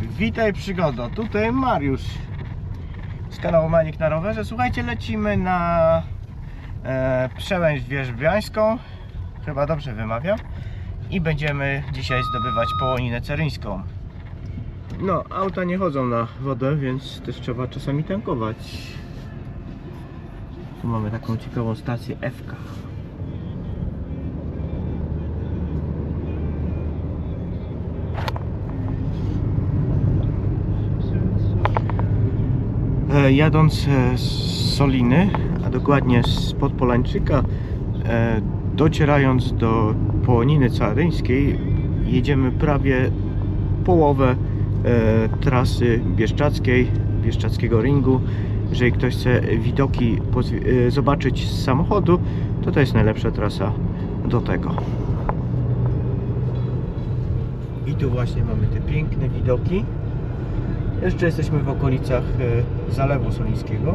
Witaj przygodo, tutaj Mariusz z kanału Manik na rowerze. Słuchajcie, lecimy na e, Przełęcz Wierzbiańską, chyba dobrze wymawiam, i będziemy dzisiaj zdobywać połoninę ceryńską. No, auta nie chodzą na wodę, więc też trzeba czasami tankować. Tu mamy taką ciekawą stację FK. Jadąc e, z Soliny, a dokładnie z Podpolańczyka, e, docierając do Połoniny Caryńskiej, jedziemy prawie połowę e, trasy Bieszczackiej, Bieszczackiego ringu. Jeżeli ktoś chce widoki e, zobaczyć z samochodu, to to jest najlepsza trasa do tego. I tu właśnie mamy te piękne widoki. Jeszcze jesteśmy w okolicach e, Zalewu Solińskiego.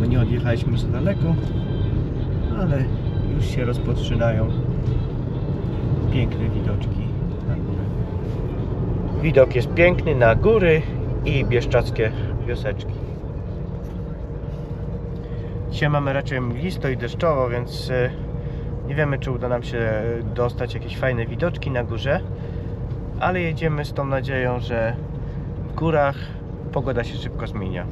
Bo nie odjechaliśmy za daleko, ale już się rozpoczynają piękne widoczki na górę. Widok jest piękny na góry i bieszczackie wioseczki. Dzisiaj mamy raczej mglisto i deszczowo, więc e, nie wiemy, czy uda nam się dostać jakieś fajne widoczki na górze, ale jedziemy z tą nadzieją, że w górach pogoda się szybko zmienia.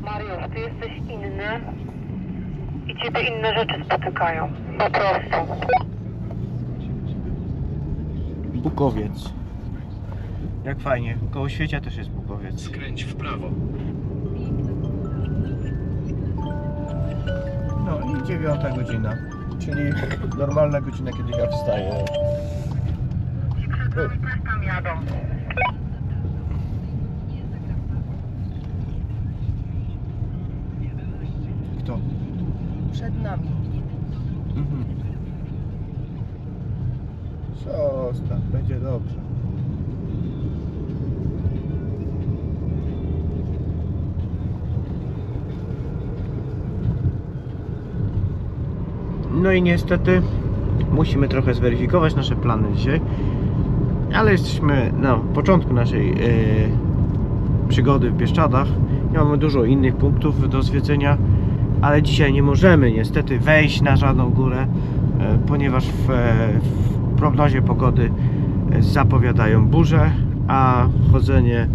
Mariusz, ty jesteś inny i ciebie inne rzeczy spotykają. Po prostu. Bukowiec. Jak fajnie. Koło świecia też jest Bukowiec. Skręć w prawo. No i dziewiąta godzina, czyli normalna godzina, kiedy ja wstaję. Ci przed nami też tam jadą. Kto? Przed nami. Mhm. Zostaw, będzie dobrze. No i niestety musimy trochę zweryfikować nasze plany dzisiaj, ale jesteśmy na początku naszej e, przygody w Bieszczadach. Nie mamy dużo innych punktów do zwiedzenia, ale dzisiaj nie możemy niestety wejść na żadną górę, e, ponieważ w, e, w prognozie pogody zapowiadają burze, a chodzenie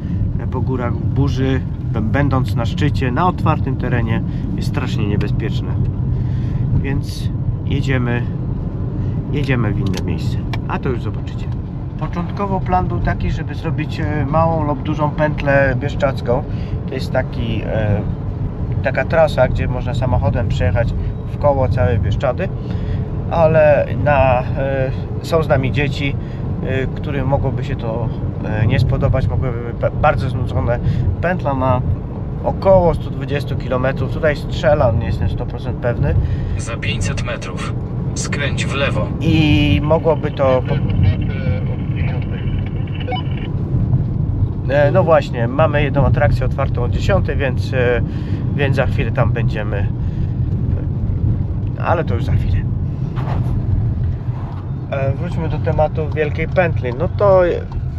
po górach w burzy, będąc na szczycie, na otwartym terenie, jest strasznie niebezpieczne. Więc jedziemy, jedziemy w inne miejsce. A to już zobaczycie. Początkowo plan był taki, żeby zrobić e, małą lub dużą pętlę bieszczacką. To jest taki, e, taka trasa, gdzie można samochodem przejechać w koło całej Bieszczady, ale na, e, są z nami dzieci, e, którym mogłoby się to e, nie spodobać, mogłyby być ba- bardzo znudzone. Pętla ma około 120 km, tutaj strzelam, nie jestem 100% pewny Za 500 metrów. Skręć w lewo. i mogłoby to. E, No właśnie, mamy jedną atrakcję otwartą o 10, więc, e, więc za chwilę tam będziemy. Ale to już za chwilę. E, Wróćmy do tematu Wielkiej Pętli. No to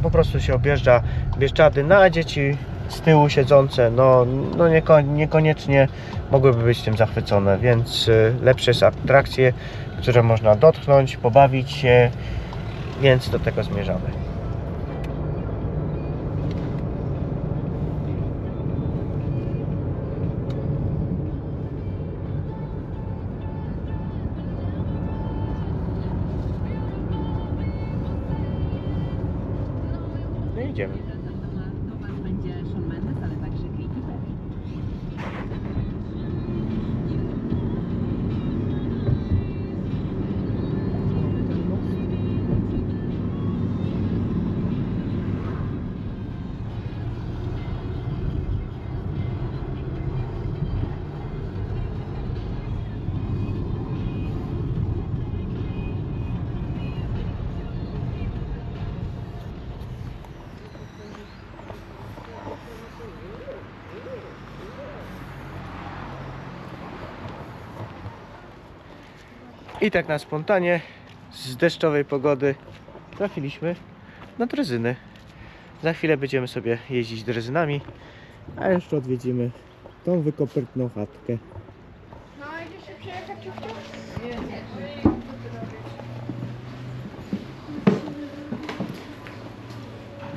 po prostu się objeżdża Bieszczady na dzieci z tyłu siedzące. No, no nieko, niekoniecznie mogłyby być tym zachwycone, więc e, lepsze jest atrakcje, które można dotknąć, pobawić się, więc do tego zmierzamy. I tak na spontanie z deszczowej pogody trafiliśmy na drezyny. Za chwilę będziemy sobie jeździć drezynami, a jeszcze odwiedzimy tą wykopertną chatkę. No, idziesz się przejechać ciuchciu?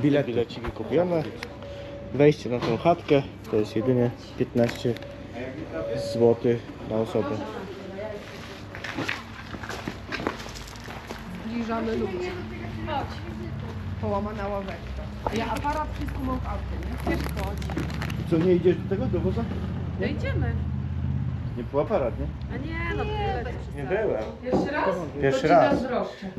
Bilet, bileciki kupione. Wejście na tą chatkę to jest jedynie 15 zł na osobę. Zbliżamy ludzi. Połamana ławeczka. Ja aparat wszystko mam w aucie, nie? Wiesz, chodź. Co, nie idziesz do tego, do woza? No idziemy. Nie był aparat, nie? A nie, no tyle. Nie byłem. Pierwszy raz? Pierwszy to raz.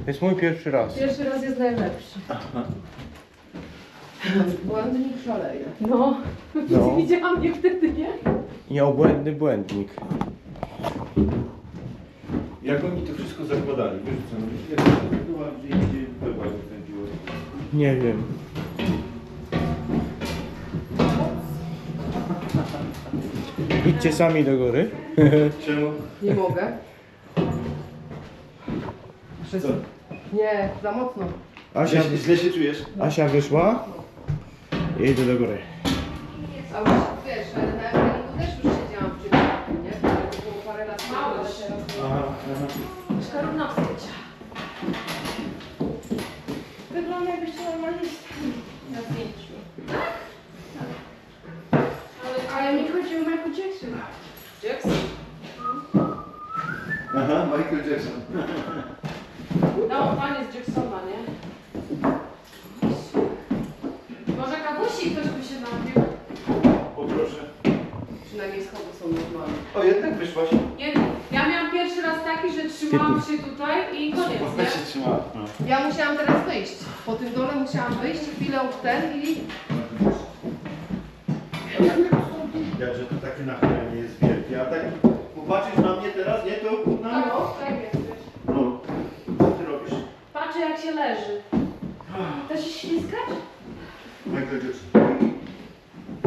To jest mój pierwszy raz. Pierwszy raz jest najlepszy. Błędnik szaleje. No. No. Widziałam mnie wtedy, nie? Nieobłędny błędnik. Jak oni to wszystko zakładali? Wiesz co, no, jak to była gdzie indziej chyba wykręciło. Nie wiem. Idźcie sami do góry. Czemu? Nie mogę. Co? Nie, za mocno. Asia, Źle, źle się czujesz? Asia wyszła. Ja idę do góry. A już wiesz, ale na też już siedziałam przy biurku, nie? To było parę lat temu, ale teraz... Aha, aha. Mieszka równa zdjęcia. Wygląda jakbyś to normalnie Na zdjęciu. Ale mi chodzi o Michael Jackson. Jackson? Aha, Michael Jackson. No, pan jest Jacksona, nie? Może kapusi ktoś by się napił? Poproszę. Przynajmniej schody są normalne. O, jednak wyszłaś. Nie, ja miałam pierwszy raz taki, że trzymałam się tutaj i koniec, Ona się nie? trzymała. No. Ja musiałam teraz wyjść. Po tym dole musiałam wyjść, chwilę w ten i... Jak, że to takie nachylenie jest wielkie, a tak popatrzysz na mnie teraz, nie? To na mnie. No, tak jest, wiesz. No. Co ty robisz? Patrzę jak się leży. Da ślizgać? Michael Jackson.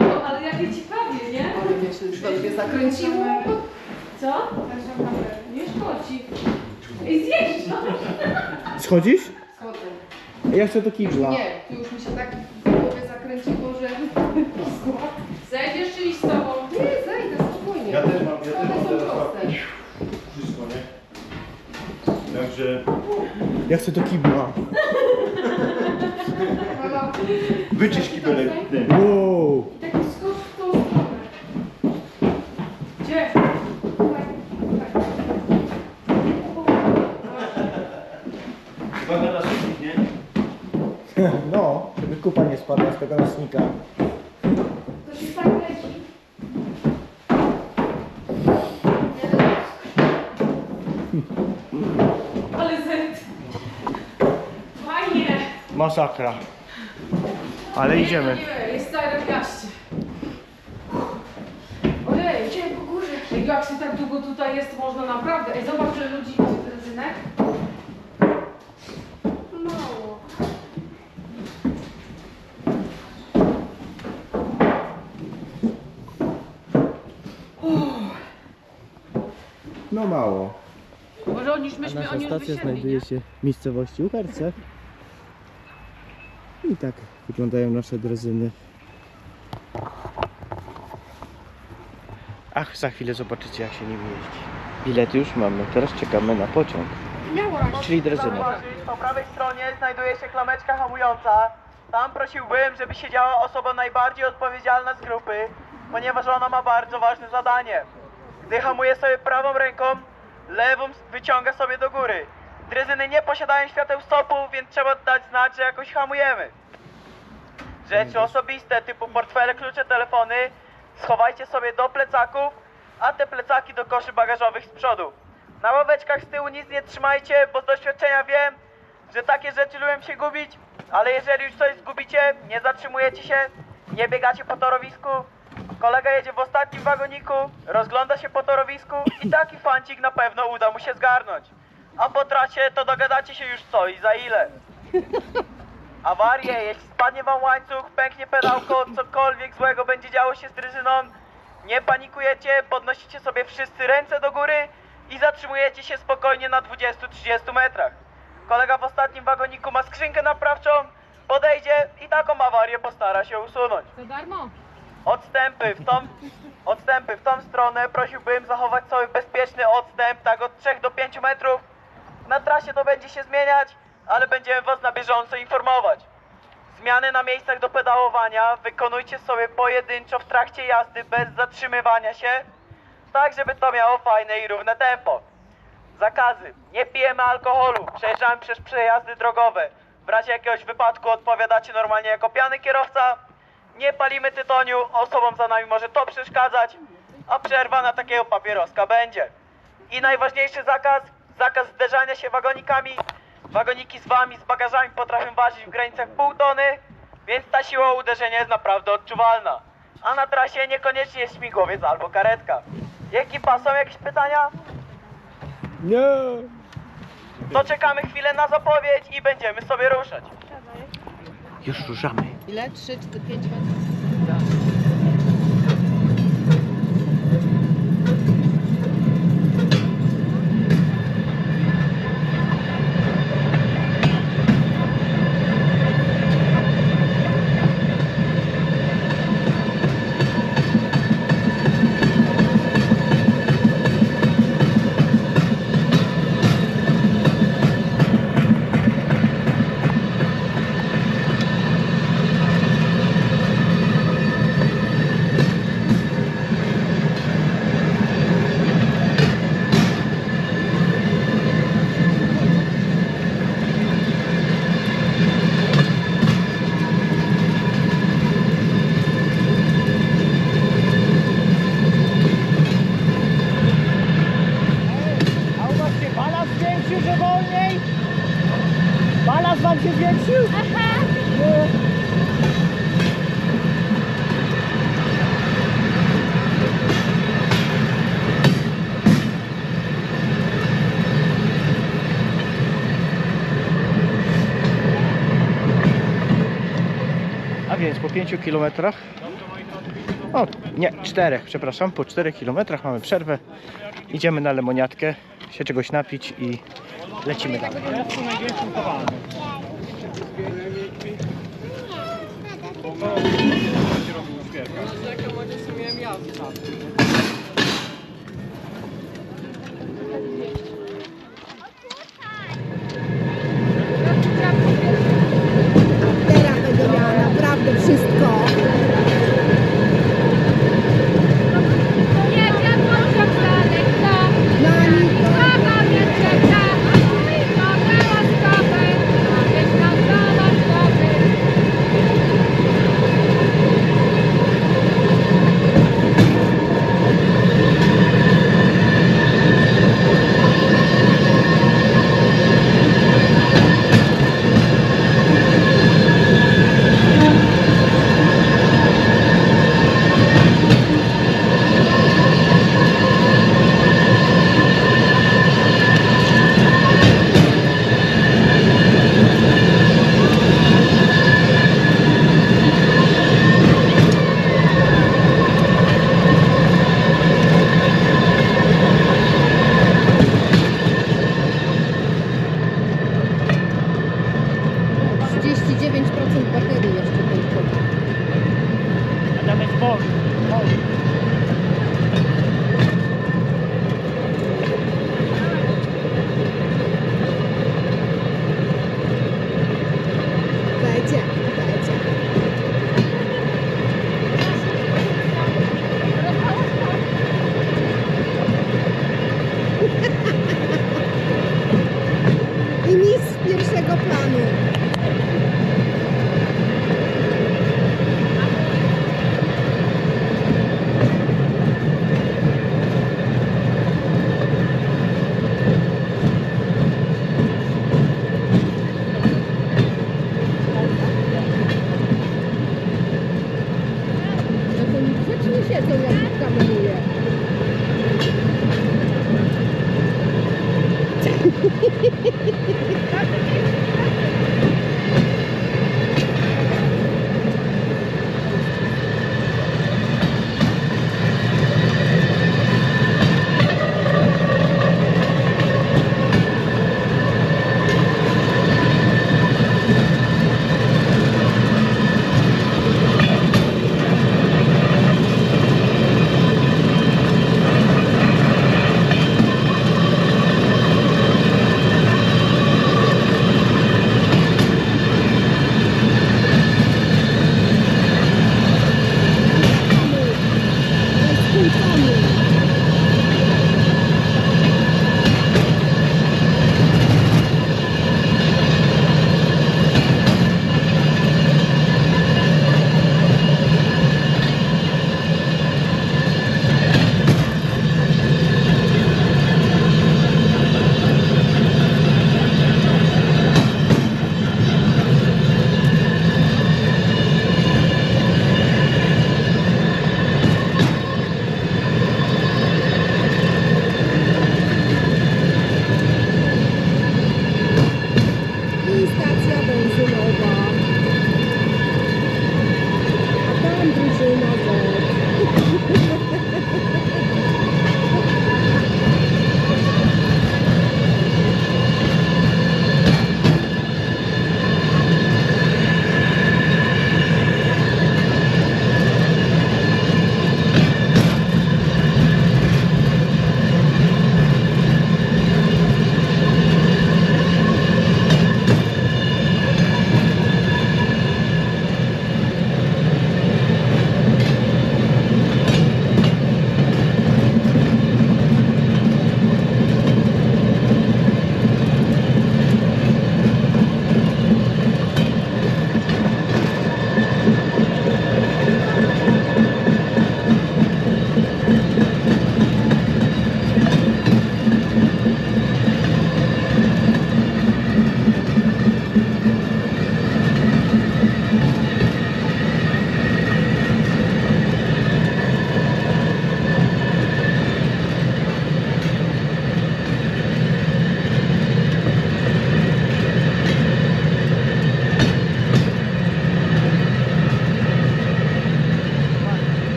No, ale jakie ciekawie, nie? Ale mnie się sobie zakręciło. Co? Nie szkodzi. I zjeżdża. Schodzisz? Schodzę. Ja chcę do kibla. Nie, tu już mi się tak w głowie zakręciło, że... Zejdziesz czy iść z tobą? Nie, zejdę, spokojnie. Ja też mam, ja też mam są teraz proste. wszystko, nie? Także Ja chcę do kibla. Halo? wyczyść kibelek. Ty. Wow. I taki skocz w tą stronę. Gdzie? Uwaga na sufit, nie? No, żeby kupa nie spadła z tego nosnika. To się tak leci. Ale zet. Fajnie. Masakra. Ale idziemy. Nie, jest stare piaście. Ojej, Idziemy po górze. Ej, jak się tak długo tutaj jest, można naprawdę. Ej, zobacz, że ludzi idzie benzynek. Mało. No mało. Może oni myśmy nasza oni już stacja wysiedli, znajduje się w miejscowości Uherce. I tak wyglądają nasze drezyny. Ach, za chwilę zobaczycie jak się nimi jeździ. Bilety już mamy, teraz czekamy na pociąg. Czyli drezyny. Po prawej stronie znajduje się klameczka hamująca. Tam prosiłbym, żeby siedziała osoba najbardziej odpowiedzialna z grupy, ponieważ ona ma bardzo ważne zadanie. Gdy hamuje sobie prawą ręką, lewą wyciąga sobie do góry. Drezyny nie posiadają świateł stopu, więc trzeba dać znać, że jakoś hamujemy. Rzeczy osobiste typu portfele, klucze, telefony schowajcie sobie do plecaków, a te plecaki do koszy bagażowych z przodu. Na ławeczkach z tyłu nic nie trzymajcie, bo z doświadczenia wiem, że takie rzeczy lubią się gubić, ale jeżeli już coś zgubicie, nie zatrzymujecie się, nie biegacie po torowisku, kolega jedzie w ostatnim wagoniku, rozgląda się po torowisku i taki fancik na pewno uda mu się zgarnąć. A po trasie to dogadacie się już co i za ile. Awarie, jeśli spadnie wam łańcuch, pęknie pedałko, cokolwiek złego będzie działo się z dryzyną, nie panikujecie, podnosicie sobie wszyscy ręce do góry i zatrzymujecie się spokojnie na 20-30 metrach. Kolega w ostatnim wagoniku ma skrzynkę naprawczą, podejdzie i taką awarię postara się usunąć. Za darmo? Odstępy w tą, odstępy w tą stronę prosiłbym zachować sobie bezpieczny odstęp, tak od 3 do 5 metrów. Na trasie to będzie się zmieniać, ale będziemy Was na bieżąco informować. Zmiany na miejscach do pedałowania wykonujcie sobie pojedynczo w trakcie jazdy bez zatrzymywania się, tak żeby to miało fajne i równe tempo. Zakazy. Nie pijemy alkoholu. Przejeżdżamy przez przejazdy drogowe. W razie jakiegoś wypadku odpowiadacie normalnie jako pijany kierowca. Nie palimy tytoniu. Osobom za nami może to przeszkadzać. A przerwa na takiego papieroska będzie. I najważniejszy zakaz. Zakaz zderzania się wagonikami. Wagoniki z wami, z bagażami potrafią ważyć w granicach pół tony. Więc ta siła uderzenia jest naprawdę odczuwalna. A na trasie niekoniecznie jest śmigłowiec albo karetka. Ekipa, są jakieś pytania? To czekamy chwilę na zapowiedź i będziemy sobie ruszać. Już ruszamy. Ile? 3, 4, 5 metrów? 5 kilometrach. O, nie, 4, przepraszam. Po 4 kilometrach mamy przerwę. Idziemy na lemoniatkę, się czegoś napić i lecimy dalej. Teraz naprawdę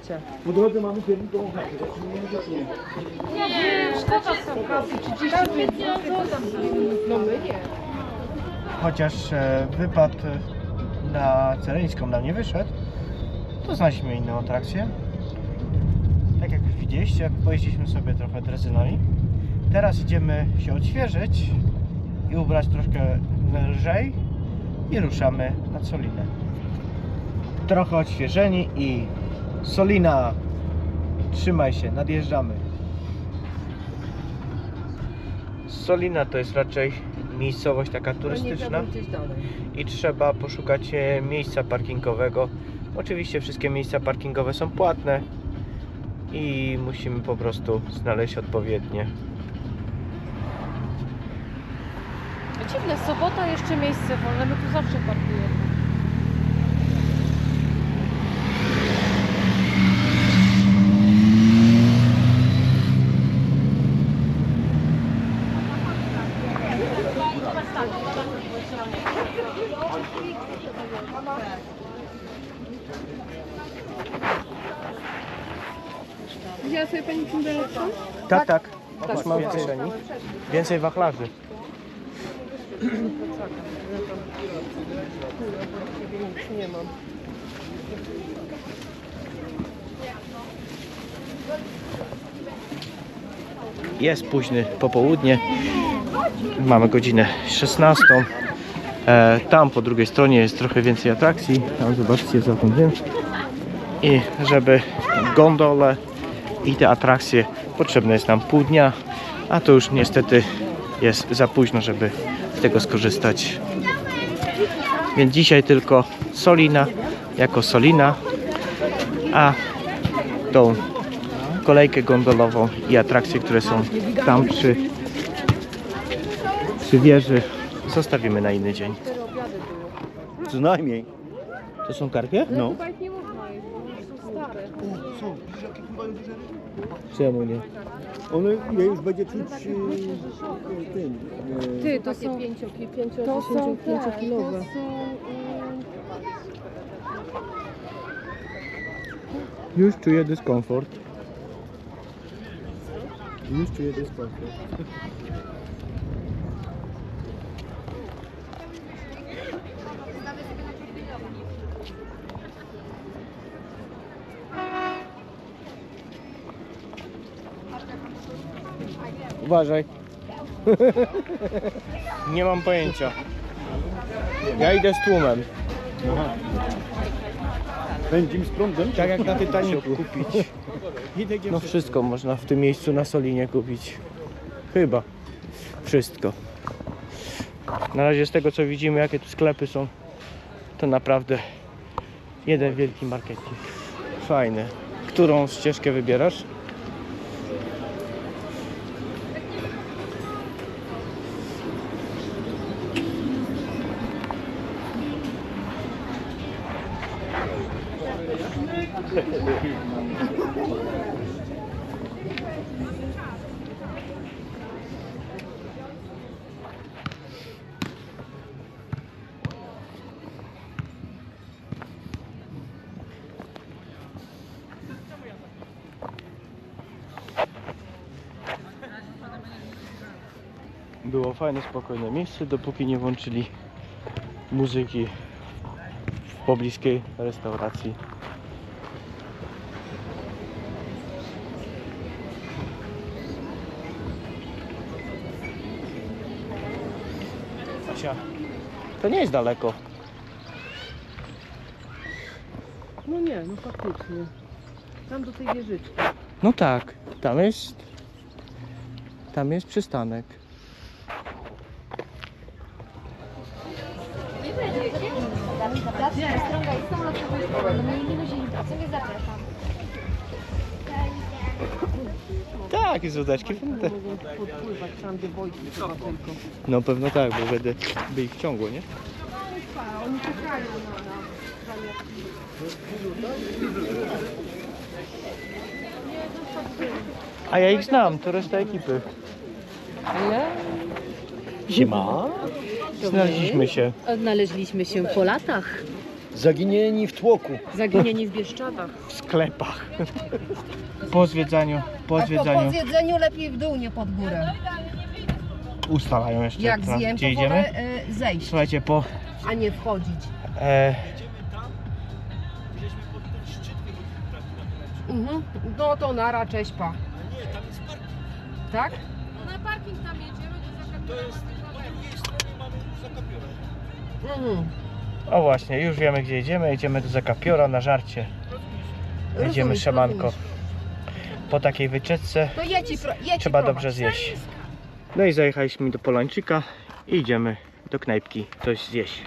robocie. Po drodze mamy się czy nie? Nie, szkoda są kasy, 35 zł. No my nie. Chociaż e, wypad e, na Celeńską nam nie wyszedł, to znaliśmy inną atrakcję. Tak jak już widzieliście, pojeździliśmy sobie trochę drezynami. Teraz idziemy się odświeżyć i ubrać troszkę lżej i ruszamy na Solinę. Trochę odświeżeni i Solina, trzymaj się, nadjeżdżamy. Solina to jest raczej miejscowość taka turystyczna gdzieś dalej. i trzeba poszukać e, miejsca parkingowego. Oczywiście wszystkie miejsca parkingowe są płatne i musimy po prostu znaleźć odpowiednie. Dziwne, sobota jeszcze miejsce wolne, my tu zawsze parkujemy. Sobie pani kindereczkę? Tak, tak. Już mam w. Więcej wachlarzy. Nie mam. Jest późny popołudnie. Mamy godzinę 16. E, tam po drugiej stronie jest trochę więcej atrakcji. Tam zobaczcie za tym dym. I żeby gondole i te atrakcje potrzebne jest nam pół dnia, a to już niestety jest za późno, żeby z tego skorzystać. Więc dzisiaj tylko Solina jako Solina, a tą kolejkę gondolową i atrakcje, które są tam przy, przy wieży zostawimy na inny dzień. Co najmniej. To są karpie? No. Chyba ich nie można jeść, bo już są stare. Są, widzisz jakie pływają duże ryby? Czemu nie? One, ile już będzie czuć yy, tym. Yy, Ty, to są 5 5 To są 5 te, kilowe. to są... Już czuję dyskomfort. już czuję dyskomfort. Uważaj. nie mam pojęcia. Ja idę z tłumem. Pędzim z prądem? Tak jak na Titanicu kupić. No wszystko można w tym miejscu na Solinie kupić. Chyba. Wszystko. Na razie z tego co widzimy, jakie tu sklepy są, to naprawdę jeden wielki marketing. Fajny. Którą ścieżkę wybierasz? Było fajne, spokojne miejsce, dopóki nie włączyli muzyki w pobliskiej restauracji. To nie jest daleko. No nie, no faktycznie. Tam do tej wieżyczki. No tak, tam jest. Tam jest przystanek. Tak, jest łódeczki. Te- Podpływać tam, gdzie Wojtek chyba tylko. No pewno tak, bo będę, by ich ciągło, nie? Oni czekają na nas. A ja ich znam, to reszta ekipy. Ale Siema. Znaleźliśmy się. odnaleźliśmy się po latach. Zaginieni w tłoku, Zaginieni w Bieszczadach. w sklepach. Po zwiedzaniu, po A po, po zwiedzaniu zjedzeniu lepiej w dół, nie pod górę. ustalają jeszcze, Jak zjem, gdzie to idziemy. wolę y, zejść, Słuchajcie, po a nie wchodzić. e, Mhm. No to nara, cześć pa. Tak? Na parking tam jedziemy, to Mhm. O właśnie, już wiemy gdzie jedziemy. Jedziemy do Zakapiora na żarcie. Jedziemy szamanko. Po takiej wycieczce To jedź i pro, jedź i trzeba prowadź. dobrze zjeść. No i zajechaliśmy do Polańczyka i idziemy do knajpki coś zjeść.